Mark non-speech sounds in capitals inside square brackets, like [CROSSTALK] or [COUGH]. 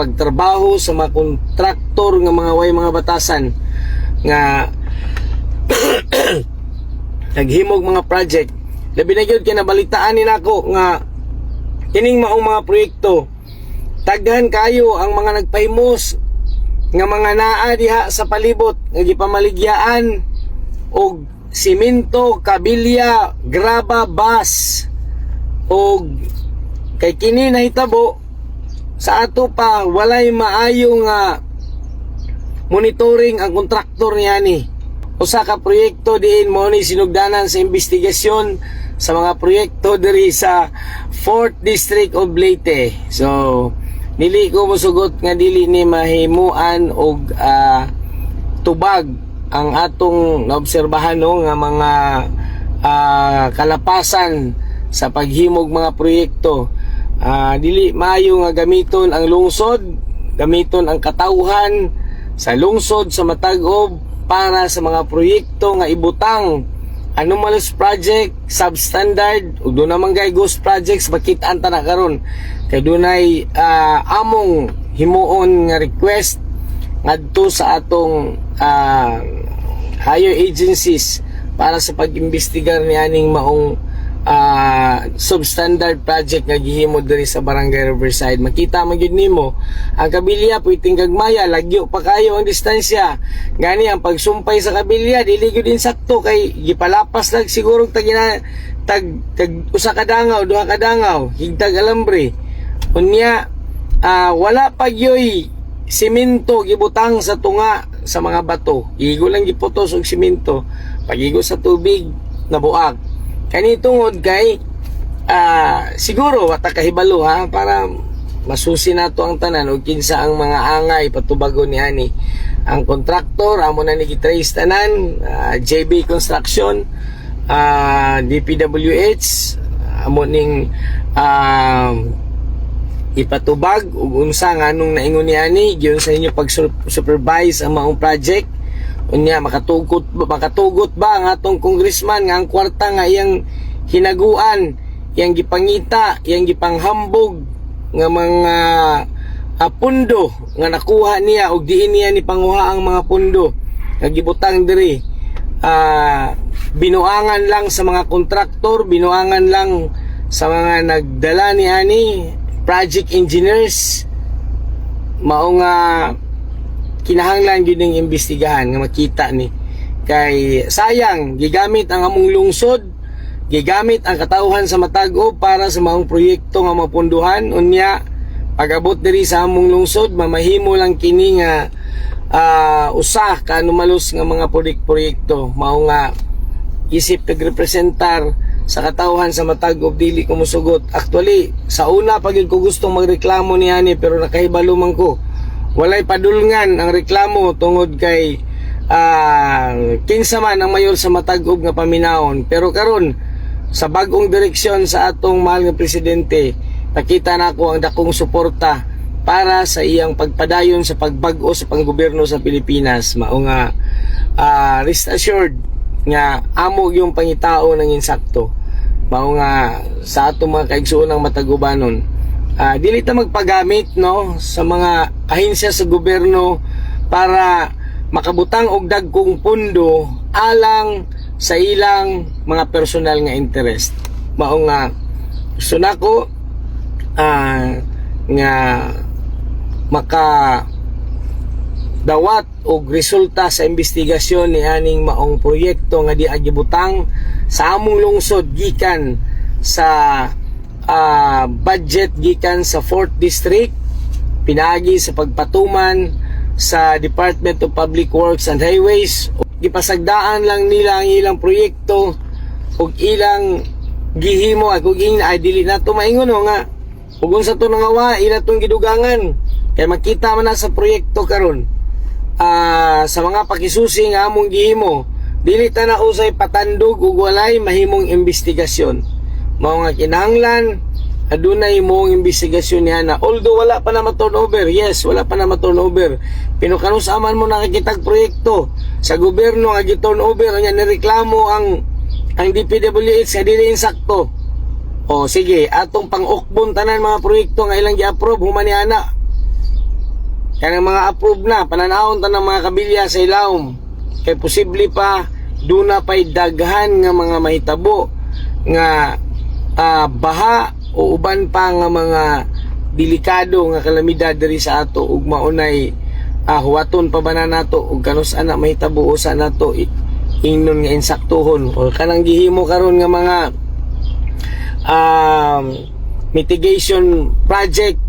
pagtrabaho sa mga kontraktor nga mga way mga batasan nga [CLEARS THROAT] naghimog mga project. Labi na gyud kay nabalitaan ni nako nga kining maong mga proyekto taghan kayo ang mga nagpahimos nga mga naa diha sa palibot nga gipamaligyaan og simento, kabilya, graba, bas og kay kini nahitabo sa ato pa walay maayo nga monitoring ang kontraktor niya ni usa ka proyekto diin mo ni sinugdanan sa investigasyon sa mga proyekto diri sa 4th District of Leyte. So, nili ko mosugot nga dili ni mahimuan og ah, tubag ang atong naobserbahan no nga mga ah, kalapasan sa paghimog mga proyekto. Ah, dili maayo nga gamiton ang lungsod, gamiton ang katawhan sa lungsod sa matag-ob para sa mga proyekto nga ibutang. Anomalous project, substandard, ug doon naman gay ghost projects makitaan ta na karon. Kay dunay ah, among himuon nga request ngadto sa atong ah, higher agencies para sa pag-imbestigar ni aning maong ah, substandard project nga gihimo diri sa Barangay Riverside. Makita man gyud nimo ang kabilya puiting gagmaya lagyo pa kayo ang distansya. Gani ang pagsumpay sa kabilya dili gyud din sakto kay gipalapas lang siguro tag tag, tag usa ka dangaw, duha ka dangaw, higtag alambre. Unya ah, wala pa gyoy simento gibutang sa tunga sa mga bato. Igo lang giputos og simento. Pagigo sa tubig nabuak. Kani tungod kay ah, siguro wata kahibalo ha para masusi nato ang tanan og kinsa ang mga angay patubagon ni ani ang kontraktor amo na ni gitrace tanan ah, JB Construction ah, DPWH amo ning ah, ipatubag ug unsa nganong naingon ni ani giyon sa inyo pag supervise ang maong project unya makatugot makatugot ba ang atong congressman? Nga ang kwarta nga iyang hinaguan iyang gipangita iyang gipanghambog nga mga ah, pundo nga nakuha niya ug diin niya ni panguha ang mga pundo. Nga gibutang diri ah, binuangan lang sa mga kontraktor binuangan lang sa mga nagdala ni ani project engineers. Mao nga kinahanglan gyud ning imbestigahan nga makita ni kay sayang gigamit ang among lungsod gigamit ang katawhan sa matag-o para sa maong proyekto nga mapunduhan unya pag-abot diri sa among lungsod mamahimo lang kini nga ah, usa ka anomalous nga mga proyek- proyekto mao nga isip nagrepresentar sa katawhan sa matag-of dili ko musugot. Actually, sa una pag yun ko gustong magreklamo ni ani pero nakahibalo man ko. Walay padulngan ang reklamo tungod kay ah kinsa man ang mayor sa matag-of nga paminawon. Pero karon sa bagong direksyon sa atong mahal nga presidente, nakita na ako ang dakong suporta para sa iyang pagpadayon sa pagbag-o sa panggobyerno sa Pilipinas. Mao nga ah, rest assured nga amo yung pangitao ng insakto mao nga sa atong mga kaigsuon ng matagubanon ah dili ta magpagamit no sa mga ahensya sa gobyerno para makabutang og dagkong pundo alang sa ilang mga personal nga interest. Mao nga gusto nako ah nga maka dawat og resulta sa investigasyon ni aning maong proyekto nga di agibutang sa among lungsod gikan sa ah, budget gikan sa 4th district pinagi sa pagpatuman sa Department of Public Works and Highways. Gipasagdaan lang nila ang ilang proyekto ug ilang gihimo kung ing ay dili na to maingon no, nga. Ug unsa to nangawa ila tong gidugangan. Kay makita man na sa proyekto karon. Ah, sa mga pakisusi nga among gihimo dili ta na usay patandog ug walay mahimong investigasyon mao nga kinahanglan adunay moong investigasyon niya na although wala pa na ma-turnover. Yes wala pa na ma-turnover. Pero kanus aman mo nakikitag proyekto sa gobyerno nga gi-turnover nya nireklamo ang ang DPWH nga dili insakto. O sige atong pang-ukbon tanan mga proyekto nga ilang gi-approve humani ana. Kanang mga approve na pananahon ta ng mga kabilya sa ilawom. Kay posible pa duna pay daghan nga mga mahitabo nga ah, baha o uban pa nga mga delikado nga kalamidad diri sa ato ug maunay ah, huwaton pa ba na nato ug kanus ana mahitabo usa nato ingnon nga insaktuhon. O kanang gihimo karon nga mga um, mitigation project